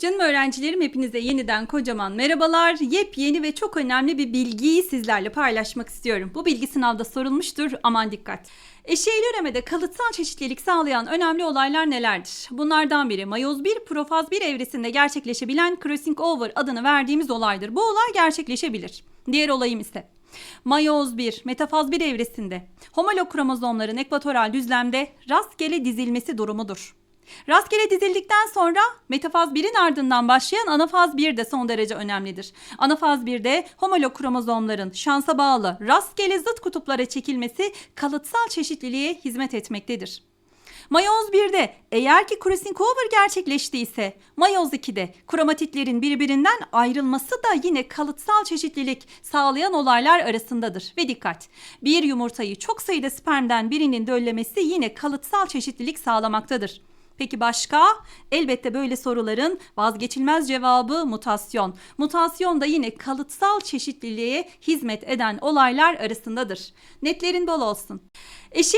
Canım öğrencilerim hepinize yeniden kocaman merhabalar. Yepyeni ve çok önemli bir bilgiyi sizlerle paylaşmak istiyorum. Bu bilgi sınavda sorulmuştur. Aman dikkat. Eşeğli üremede kalıtsal çeşitlilik sağlayan önemli olaylar nelerdir? Bunlardan biri mayoz 1 profaz 1 evresinde gerçekleşebilen crossing over adını verdiğimiz olaydır. Bu olay gerçekleşebilir. Diğer olayım ise Mayoz 1, metafaz 1 evresinde homolog kromozomların ekvatoral düzlemde rastgele dizilmesi durumudur. Rastgele dizildikten sonra metafaz 1'in ardından başlayan anafaz 1 de son derece önemlidir. Anafaz 1'de homolog kromozomların şansa bağlı rastgele zıt kutuplara çekilmesi kalıtsal çeşitliliğe hizmet etmektedir. Mayoz 1'de eğer ki crossing over gerçekleştiyse mayoz 2'de kromatitlerin birbirinden ayrılması da yine kalıtsal çeşitlilik sağlayan olaylar arasındadır. Ve dikkat bir yumurtayı çok sayıda spermden birinin döllemesi yine kalıtsal çeşitlilik sağlamaktadır. Peki başka? Elbette böyle soruların vazgeçilmez cevabı mutasyon. Mutasyon da yine kalıtsal çeşitliliğe hizmet eden olaylar arasındadır. Netlerin bol olsun. Eşi